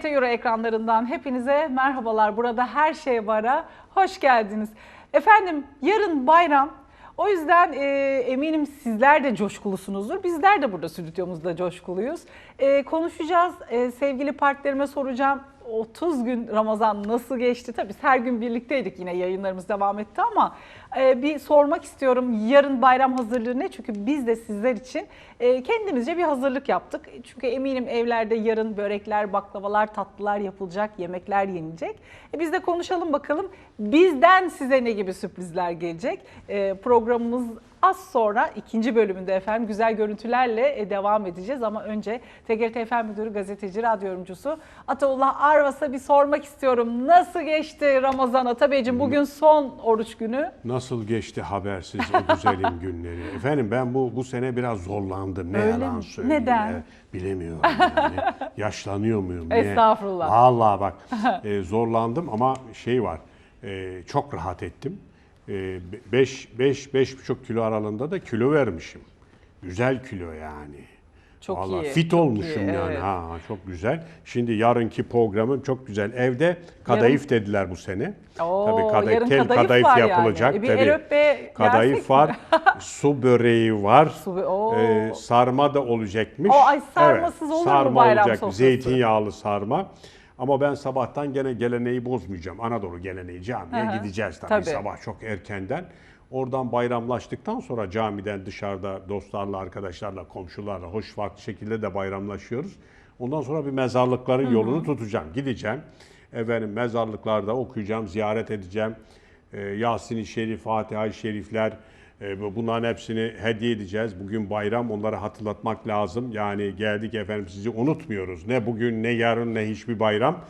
TGRT Euro ekranlarından hepinize merhabalar. Burada her şey vara. Hoş geldiniz. Efendim yarın bayram. O yüzden e, eminim sizler de coşkulusunuzdur. Bizler de burada stüdyomuzda coşkuluyuz. E, konuşacağız. E, sevgili partnerime soracağım. 30 gün Ramazan nasıl geçti? Tabii her gün birlikteydik yine yayınlarımız devam etti ama e, bir sormak istiyorum. Yarın bayram hazırlığı ne? Çünkü biz de sizler için e, kendimizce bir hazırlık yaptık. Çünkü eminim evlerde yarın börekler, baklavalar, tatlılar yapılacak, yemekler yenilecek. E, biz de konuşalım bakalım bizden size ne gibi sürprizler gelecek? E, programımız Az sonra ikinci bölümünde efendim güzel görüntülerle e, devam edeceğiz ama önce TGRT FM Müdürü, gazeteci, radyo yorumcusu Ataullah Arvas'a bir sormak istiyorum. Nasıl geçti Ramazan Atabeyciğim? Bugün son oruç günü. Nasıl geçti habersiz o güzelim günleri? Efendim ben bu bu sene biraz zorlandım. Ne Öyle yalan mi? söyleyeyim. Neden? ya. Bilemiyorum yani. Yaşlanıyor muyum? Ne? Estağfurullah. Vallahi bak e, zorlandım ama şey var. e, çok rahat ettim. 5 5 5,5 kilo aralığında da kilo vermişim. Güzel kilo yani. Çok Vallahi iyi, fit çok olmuşum iyi, yani. evet. Ha çok güzel. Şimdi yarınki programım çok güzel. Evde kadayıf dediler bu sene. Oo, kadayıf- yarın tel kadayıf yani. yapılacak E, bir tabii. Eröp Bey yersek kadayıf var. su böreği var. Su bö- oo. Ee, sarma da olacakmış. O, ay, sarmasız olur mu sarma bayram olacak. sofrası? Zeytinyağlı sarma. Ama ben sabahtan gene geleneği bozmayacağım. Anadolu geleneği camiye Hı hı. gideceğiz tabii, Tabii. sabah çok erkenden. Oradan bayramlaştıktan sonra camiden dışarıda dostlarla, arkadaşlarla, komşularla hoş farklı şekilde de bayramlaşıyoruz. Ondan sonra bir mezarlıkların yolunu tutacağım. Gideceğim. Efendim mezarlıklarda okuyacağım, ziyaret edeceğim. Ee, Yasin-i Şerif, Fatiha-i Şerifler, e, bu- bunların hepsini hediye edeceğiz. Bugün bayram, onları hatırlatmak lazım. Yani geldik efendim sizi unutmuyoruz. Ne bugün, ne yarın, ne hiçbir bayram.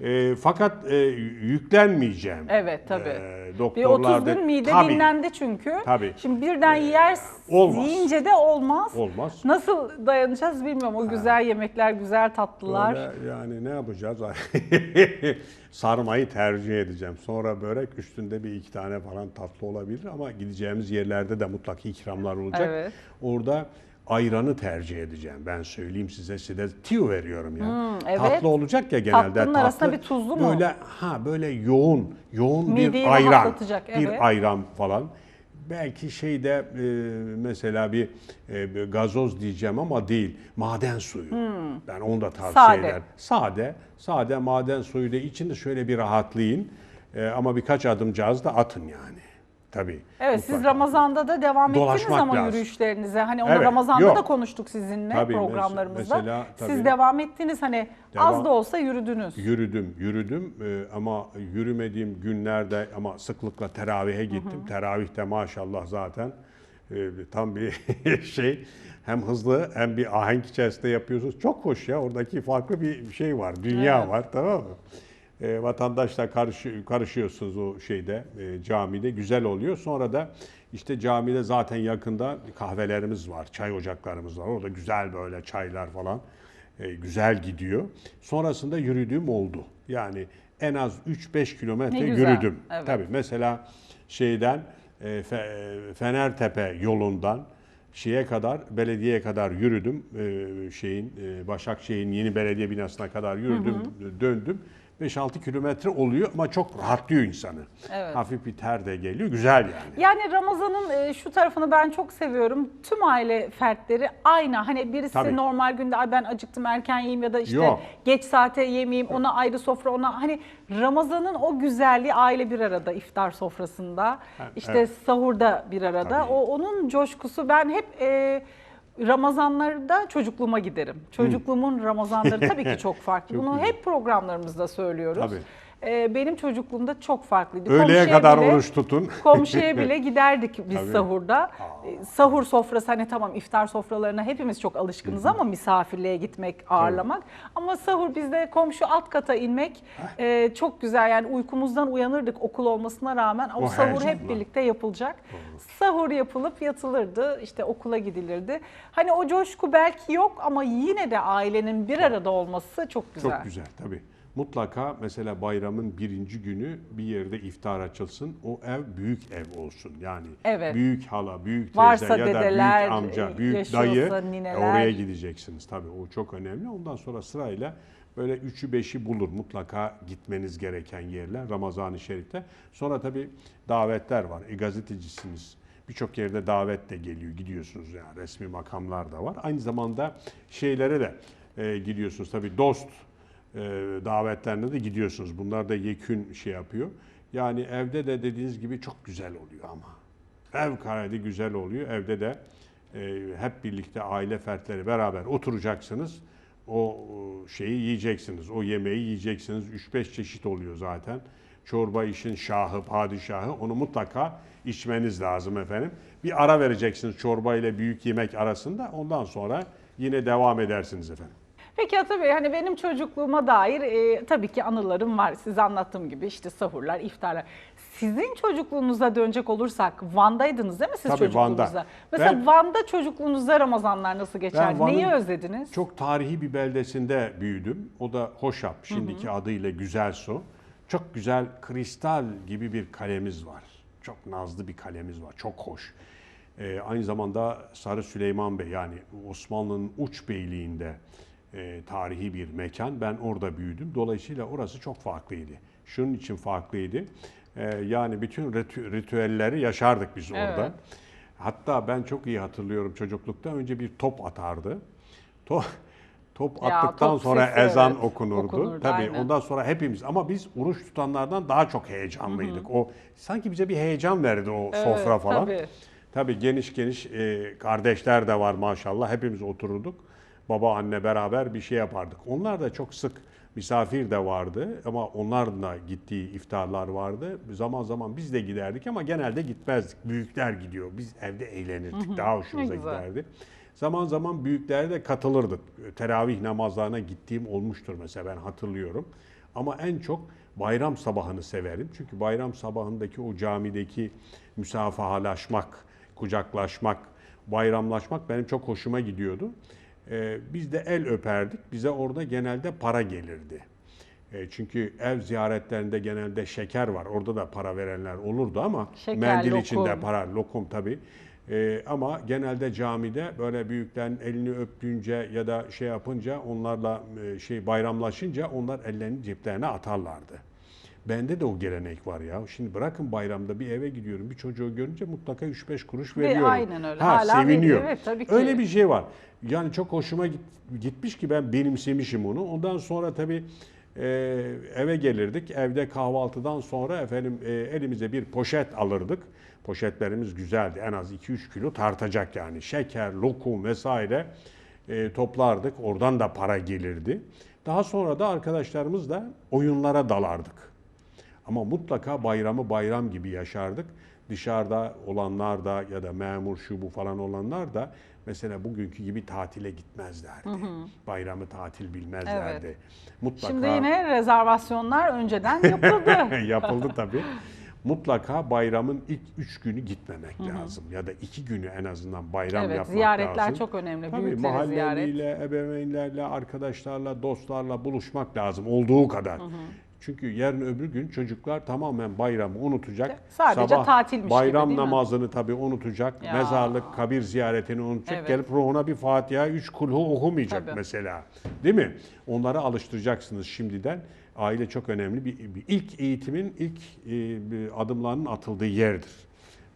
E, fakat e, yüklenmeyeceğim. Evet tabii. E, Bir doktorlar 30 da- gün mide Tabii, dinlendi çünkü. Tabii. Şimdi birden yer olmaz. yiyince de olmaz. Olmaz. Nasıl dayanacağız bilmiyorum. O güzel yemekler, güzel tatlılar. Böyle yani ne yapacağız? Sarmayı tercih edeceğim. Sonra börek üstünde bir iki tane falan tatlı olabilir ama gideceğimiz yerlerde de mutlaka ikramlar olacak. Evet. Orada ayranı tercih edeceğim. Ben söyleyeyim size size tiyo veriyorum ya. Hmm, evet. Tatlı olacak ya genelde. Tatlının tatlı. arasına bir tuzlu mu? Böyle ha böyle yoğun, yoğun Mideyi bir ayran. evet. Bir ayran falan. Belki şeyde e, mesela bir, e, gazoz diyeceğim ama değil. Maden suyu. Ben onu da tavsiye Hmm. Sade. ederim. Sade. Sade maden suyu da içinde şöyle bir rahatlayın. E, ama birkaç adımcağız da atın yani. Tabii. Evet siz mutlaka. Ramazan'da da devam ettiniz Dolaşmak ama lazım. yürüyüşlerinize. Hani onu Evet, Ramazan'da yok. da konuştuk sizinle Tabii, programlarımızda. mesela, Siz tabii. devam ettiniz hani az Devam- da olsa yürüdünüz. Yürüdüm, yürüdüm Ee, ama yürümediğim günlerde ama sıklıkla teravihe gittim. Teravihte maşallah zaten e, tam bir şey hem hızlı hem bir ahenk içerisinde yapıyorsunuz. Çok hoş ya oradaki farklı bir şey var, dünya Evet. var tamam mı? E, vatandaşla karışı, karışıyorsunuz o şeyde e, camide güzel oluyor. Sonra da işte camide zaten yakında kahvelerimiz var, çay ocaklarımız var. Orada güzel böyle çaylar falan e, güzel gidiyor. Sonrasında yürüdüğüm oldu. Yani en az 3-5 kilometre Ne güzel, yürüdüm. evet. Tabii mesela şeyden e, Fe- Fenertepe yolundan şeye kadar, belediyeye kadar yürüdüm. E, şeyin e, Başakşehir'in yeni belediye binasına kadar yürüdüm, döndüm. 5-6 kilometre oluyor ama çok rahatlıyor insanı. Evet. Hafif bir ter de geliyor. Güzel yani. Yani Ramazan'ın e, şu tarafını ben çok seviyorum. Tüm aile fertleri aynı. Hani birisi Tabii. normal günde Ay ben acıktım erken yiyeyim ya da işte Yok. geç saate yemeyeyim ona ayrı sofra ona hani Ramazan'ın o güzelliği aile bir arada iftar sofrasında. işte evet. sahurda bir arada. Tabii. O onun coşkusu ben hep e, Ramazanlarda çocukluğuma giderim. Çocukluğumun Ramazanları tabii ki çok farklı. Çok Bunu güzel. hep programlarımızda söylüyoruz. Tabii. E, benim çocukluğumda çok farklıydı. Öğleye Komşuya kadar bile- oruç tutun. Komşuya bile giderdik biz Tabii. sahurda. Ee, Sahur sofrası hani tamam iftar sofralarına hepimiz çok alışkınız ama misafirliğe gitmek, ağırlamak. Ama sahur bizde komşu alt kata inmek e, çok güzel. Yani uykumuzdan uyanırdık okul olmasına rağmen. O, O sahur hep birlikte yapılacak. Sahur yapılıp yatılırdı. işte okula gidilirdi. Hani o coşku belki yok ama yine de ailenin bir arada olması çok güzel. Çok güzel tabii. Mutlaka mesela bayramın birinci günü bir yerde iftar açılsın. O ev büyük ev olsun. Yani Evet. büyük hala, büyük teyze Varsa ya da büyük amca, büyük yaşıyorsa dayı nineler. oraya gideceksiniz. Tabii o çok önemli. Ondan sonra sırayla Böyle üçü beşi bulur mutlaka gitmeniz gereken yerler Ramazan-ı Şerif'te. Sonra tabii davetler var. E, gazetecisiniz. Birçok yerde davet de geliyor. Gidiyorsunuz yani resmi makamlar da var. Aynı zamanda şeylere de e, gidiyorsunuz. Tabii dost e, davetlerine de gidiyorsunuz. Bunlar da yekün şey yapıyor. Yani evde de dediğiniz gibi çok güzel oluyor ama. Ev karede güzel oluyor. Evde de e, hep birlikte aile fertleri beraber oturacaksınız. O e, şeyi yiyeceksiniz. O yemeği yiyeceksiniz. 3-5 çeşit oluyor zaten. Çorba işin şahı, padişahı. Onu mutlaka içmeniz lazım efendim. Bir ara vereceksiniz çorba ile büyük yemek arasında. Ondan sonra yine devam edersiniz efendim. Peki Ata Bey hani benim çocukluğuma dair e, tabii ki anılarım var. Size anlattığım gibi işte sahurlar, iftarlar. Sizin çocukluğunuza dönecek olursak Van'daydınız değil mi siz Tabii, çocukluğunuzda? Van'da. Mesela Ben- Van'da çocukluğunuzda Ramazanlar nasıl geçerdi? Van'ın Neyi özlediniz? Çok tarihi bir beldesinde büyüdüm. O da Hoşap, şimdiki adıyla Güzel Su. Çok güzel kristal gibi bir kalemiz var. Çok nazlı bir kalemiz var. Çok hoş. Ee, aynı zamanda Sarı Süleyman Bey yani Osmanlı'nın uç beyliğinde e, tarihi bir mekan. Ben orada büyüdüm. Dolayısıyla orası çok farklıydı. Şunun için farklıydı. Ee, yani bütün ritü- ritüelleri yaşardık biz orada. Evet. Hatta ben çok iyi hatırlıyorum çocuklukta önce bir top atardı. Top, top Ya, attıktan top sonra sesi, ezan evet. okunurdu. Okunurdu, Tabii aynen. ondan sonra hepimiz ama biz oruç tutanlardan daha çok heyecanlıydık. O sanki bize bir heyecan verdi o Evet, sofra falan. tabii. Tabii geniş geniş e, kardeşler de var maşallah. Hepimiz otururduk. Baba anne beraber bir şey yapardık. Onlar da çok sık misafir de vardı ama onların da gittiği iftarlar vardı. Zaman zaman biz de giderdik ama genelde gitmezdik. Büyükler gidiyor. Biz evde eğlenirdik. Daha hoşumuza giderdi. Zaman zaman büyüklere de katılırdık. Teravih namazlarına gittiğim olmuştur mesela ben hatırlıyorum. Ama en çok bayram sabahını severim. Çünkü bayram sabahındaki o camideki müsafahalaşmak, kucaklaşmak, bayramlaşmak benim çok hoşuma gidiyordu. Ee, biz de el öperdik. Bize orada genelde para gelirdi. E, Çünkü ev ziyaretlerinde genelde şeker var. Orada da para verenler olurdu ama Şeker, mendil lokum. içinde para, lokum tabii. E, ama genelde camide böyle büyüklerin elini öptüğünce ya da şey yapınca onlarla e, şey bayramlaşınca onlar ellerini ceplerine atarlardı. Bende de o gelenek var ya. Şimdi bırakın bayramda bir eve gidiyorum. Bir çocuğu görünce mutlaka 3-5 kuruş Ve veriyorum. aynen öyle. Ha, Hala seviniyor. Evet, tabii ki. Öyle bir şey var. Yani çok hoşuma git- gitmiş ki ben benimsemişim onu. Ondan sonra tabii e, eve gelirdik. Evde kahvaltıdan sonra efendim e, elimize bir poşet alırdık. Poşetlerimiz güzeldi. En az 2-3 kilo tartacak yani. Şeker, lokum vesaire e, toplardık. Oradan da para gelirdi. Daha sonra da arkadaşlarımızla oyunlara dalardık. Ama mutlaka bayramı bayram gibi yaşardık. Dışarıda olanlar da ya da memur şu bu falan olanlar da mesela bugünkü gibi tatile gitmezlerdi. Bayramı tatil bilmezlerdi. Mutlaka Şimdi yine rezervasyonlar önceden yapıldı. yapıldı tabii. Mutlaka bayramın ilk üç günü gitmemek lazım. Ya da iki günü en azından bayram Evet, yapmak ziyaretler lazım. çok önemli. Tabii Büyükleri ziyaret. mahalleliyle, ebeveynlerle, arkadaşlarla, dostlarla buluşmak lazım olduğu kadar. Çünkü yarın öbür gün çocuklar tamamen bayramı unutacak. Sadece tatilmiş gibi, Bayram değil mi? namazını tabii unutacak. Ya. Mezarlık, kabir ziyaretini unutacak. Evet. Gelip ruhuna bir Fatiha, üç kulhu okumayacak Tabii. mesela. Değil mi? Onları alıştıracaksınız şimdiden. Aile çok önemli. Bir, bir ilk eğitimin ilk e, bir adımlarının atıldığı yerdir.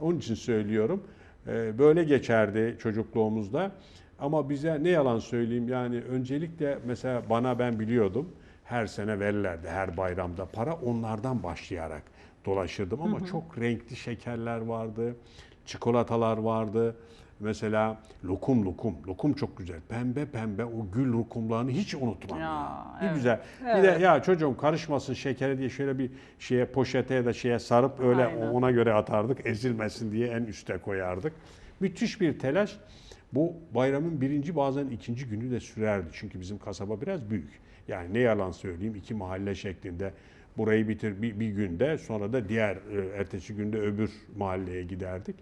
Onun için söylüyorum. E, böyle geçerdi çocukluğumuzda. Ama bize ne yalan söyleyeyim yani öncelikle mesela bana ben biliyordum her sene verirlerdi her bayramda para onlardan başlayarak dolaşırdım ama çok renkli şekerler vardı, çikolatalar vardı. Mesela lokum lokum, lokum çok güzel. Pembe pembe o gül lokumlarını hiç unutmam. Ya, Ya, Ne evet. güzel. Bir Evet. de ya çocuğum karışmasın şekere diye şöyle bir şeye poşete ya da şeye sarıp öyle Aynen. ona göre atardık. Ezilmesin diye en üste koyardık. Müthiş bir telaş. Bu bayramın birinci bazen ikinci günü de sürerdi. Çünkü bizim kasaba biraz büyük. Yani ne yalan söyleyeyim iki mahalle şeklinde burayı bitir bir, bir günde sonra da diğer e, ertesi günde öbür mahalleye giderdik.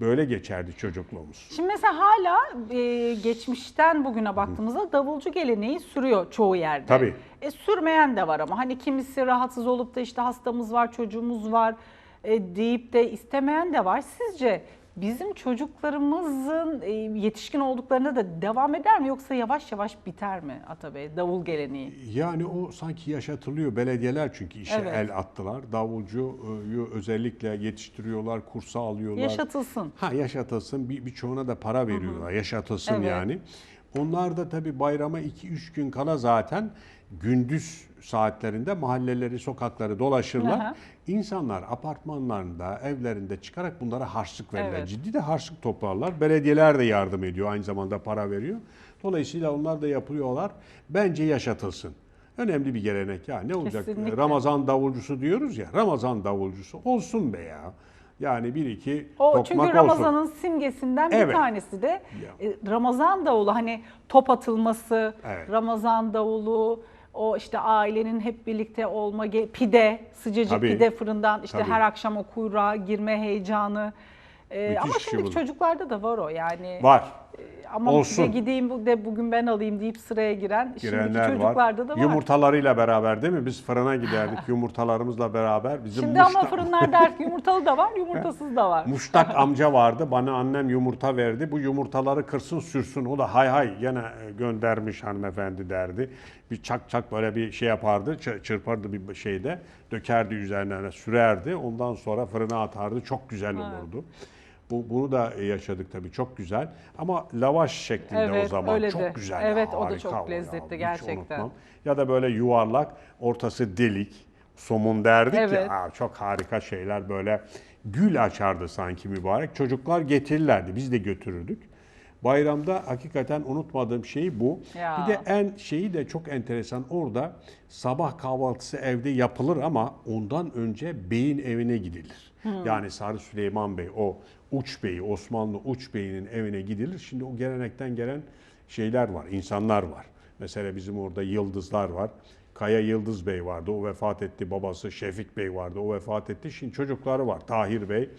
Böyle geçerdi çocukluğumuz. Şimdi mesela hala e, geçmişten bugüne baktığımızda davulcu geleneği sürüyor çoğu yerde. Tabii. E, sürmeyen de var ama hani kimisi rahatsız olup da işte hastamız var, çocuğumuz var e, deyip de istemeyen de var. Sizce bizim çocuklarımızın e, yetişkin olduklarında da devam eder mi yoksa yavaş yavaş biter mi Atabey davul geleneği? Yani o sanki yaşatılıyor. Belediyeler çünkü işe Evet. el attılar. Davulcuyu özellikle yetiştiriyorlar, kursa alıyorlar. Yaşatılsın. Ha yaşatılsın. Bir birçoğuna da para veriyorlar. Yaşatılsın Evet. yani. Onlar da tabii bayrama 2-3 gün kala zaten gündüz saatlerinde mahalleleri, sokakları dolaşırlar. Aha. İnsanlar apartmanlarında, evlerinde çıkarak bunlara harçlık verirler. Evet. Ciddi de harçlık toplarlar. Belediyeler de yardım ediyor, aynı zamanda para veriyor. Dolayısıyla onlar da yapıyorlar. Bence yaşatılsın. Önemli bir gelenek ya. Ne olacak? Kesinlikle. Ramazan davulcusu diyoruz ya. Ramazan davulcusu olsun be ya. Yani bir iki O tokmak çünkü olsun. Ramazan'ın simgesinden bir Evet. tanesi de Ya. e, Ramazan davulu hani top atılması, Evet. Ramazan davulu, o işte ailenin hep birlikte olma, pide, sıcacık Tabii. pide fırından işte Tabii. her akşam o kuyruğa girme heyecanı. E, Müthiş ama şey şimdiki bu. çocuklarda da var o yani. Var. Ama Olsun. de gideyim de bugün ben alayım deyip sıraya giren şimdiki Girenler çocuklarda var. da var. Yumurtalarıyla beraber değil mi? Biz fırına giderdik yumurtalarımızla beraber. Bizim Şimdi ama muşta- fırınlarda artık yumurtalı da var, yumurtasız da var. Muştak amca vardı. Bana annem yumurta verdi. Bu yumurtaları kırsın sürsün. O da hay hay gene göndermiş hanımefendi derdi. Bir çak çak böyle bir şey yapardı. Çırpardı bir şeyde. Dökerdi üzerine sürerdi. Ondan sonra fırına atardı. Çok güzel olurdu. Bu, bunu da yaşadık tabii çok güzel. Ama lavaş şeklinde o Evet, zaman öyle çok de. güzel. Evet, o da harika çok ya, lezzetli hiç gerçekten. unutmam. Ya da böyle yuvarlak, ortası delik, somun derdik Evet. ya. Aa, çok harika şeyler böyle gül açardı sanki mübarek. Çocuklar getirirlerdi. Biz de götürürdük. Bayramda hakikaten unutmadığım şey bu. Ya. Bir de en şeyi de çok enteresan orada sabah kahvaltısı evde yapılır ama ondan önce beyin evine gidilir. Yani Sarı Süleyman Bey o Uç Bey, Osmanlı Uç Bey'in evine gidilir. Şimdi o gelenekten gelen şeyler var, insanlar var. Mesela bizim orada Yıldızlar var. Kaya Yıldız Bey vardı, o vefat etti. Babası Şefik Bey vardı, o vefat etti. Şimdi çocukları var, Tahir Bey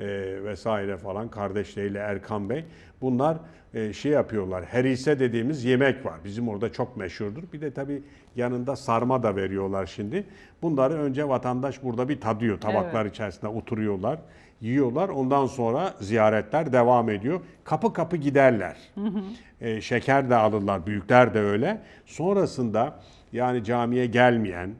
e, vesaire falan, kardeşleriyle Erkan Bey. Bunlar e, şey yapıyorlar, herise dediğimiz yemek var. Bizim orada çok meşhurdur. Bir de tabii yanında sarma da veriyorlar şimdi. Bunları önce vatandaş burada bir tadıyor. Tabaklar içerisinde oturuyorlar, yiyorlar. Ondan sonra ziyaretler devam ediyor. Kapı kapı giderler. E, şeker de alırlar, büyükler de öyle. Sonrasında yani camiye gelmeyen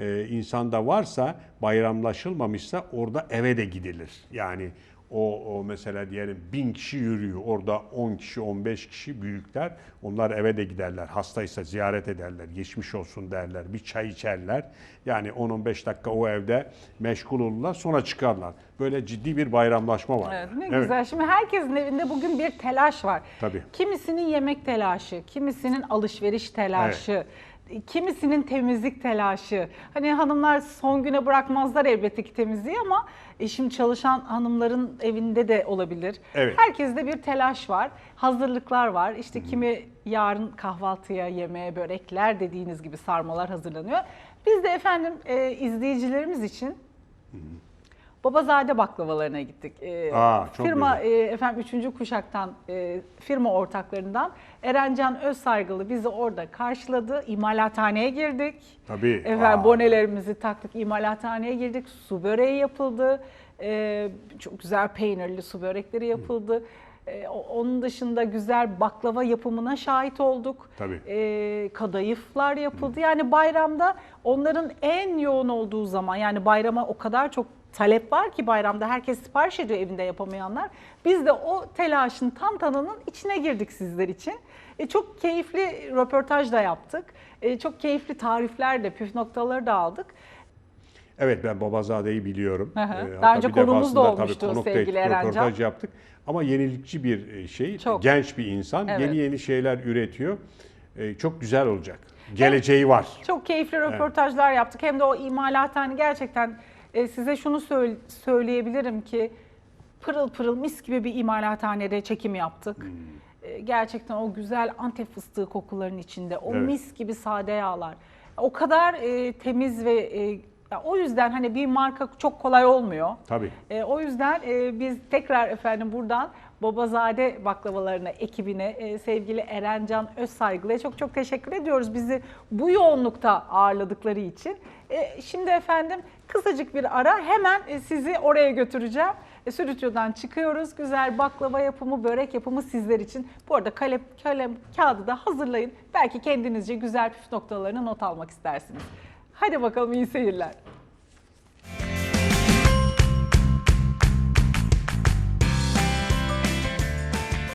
e, insan da varsa bayramlaşılmamışsa orada eve de gidilir. Yani o, o mesela diyelim bin kişi yürüyor. Orada 10 kişi, 15 kişi büyükler. Onlar eve de giderler. Hastaysa ziyaret ederler. Geçmiş olsun derler. Bir çay içerler. Yani 10-15 dakika o evde meşgul olurlar. Sonra çıkarlar. Böyle ciddi bir bayramlaşma var. Evet, ne güzel. Şimdi herkesin evinde bugün bir telaş var. Tabii. Kimisinin yemek telaşı, kimisinin alışveriş telaşı, kimisinin temizlik telaşı. Hani hanımlar son güne bırakmazlar elbette ki temizliği ama e, şimdi çalışan hanımların evinde de olabilir. Evet. Herkeste bir telaş var, hazırlıklar var. İşte kimi yarın kahvaltıya, yemeğe, börekler dediğiniz gibi sarmalar hazırlanıyor. Biz de efendim e, izleyicilerimiz için Babazade baklavalarına gittik. Ee, Aa, çok firma e, efendim 3. kuşaktan e, firma ortaklarından Erencan Özsaygılı bizi orada karşıladı. İmalathaneye girdik. Tabii. Efendim Aa. bonelerimizi taktık. İmalathaneye girdik. Su böreği yapıldı. Ee, çok güzel peynirli su börekleri yapıldı. Ee, o- onun dışında güzel baklava yapımına şahit olduk. Tabii. Ee, kadayıflar yapıldı. Yani bayramda onların en yoğun olduğu zaman yani bayrama o kadar çok talep var ki bayramda herkes sipariş ediyor evinde yapamayanlar. Biz de o telaşın tantananın içine girdik sizler için. E, çok keyifli röportaj da yaptık. E, çok keyifli tarifler de püf noktaları da aldık. Evet ben Babazade'yi biliyorum. Hı hı. Ee, Daha önce bir konuğumuz da tabii olmuştu da sevgili Erencan. Röportaj yaptık. Ama yenilikçi bir e, şey. Çok. Genç bir insan. Evet. Yeni yeni şeyler üretiyor. Ee, çok güzel olacak. Geleceği var. Çok keyifli röportajlar yaptık. Hem de o imalathane gerçekten e, size şunu söyle- söyleyebilirim ki pırıl pırıl mis gibi bir imalathanede çekim yaptık. Hmm. E, Gerçekten o güzel antep fıstığı kokuların içinde, o Evet. mis gibi sade yağlar. O kadar e, temiz ve e, ya o yüzden hani bir marka çok kolay olmuyor. Tabii. E, o yüzden e, biz tekrar efendim buradan Babazade baklavalarına, ekibine, e, sevgili Erencan Özsaygılı'ya çok çok teşekkür ediyoruz bizi bu yoğunlukta ağırladıkları için. E, şimdi efendim Kısacık bir ara hemen e, sizi oraya götüreceğim. E, stüdyodan çıkıyoruz. Güzel baklava yapımı, börek yapımı sizler için. Bu arada kalem, kalem kağıdı da hazırlayın. Belki kendinizce güzel püf noktalarını not almak istersiniz. Hadi bakalım iyi seyirler.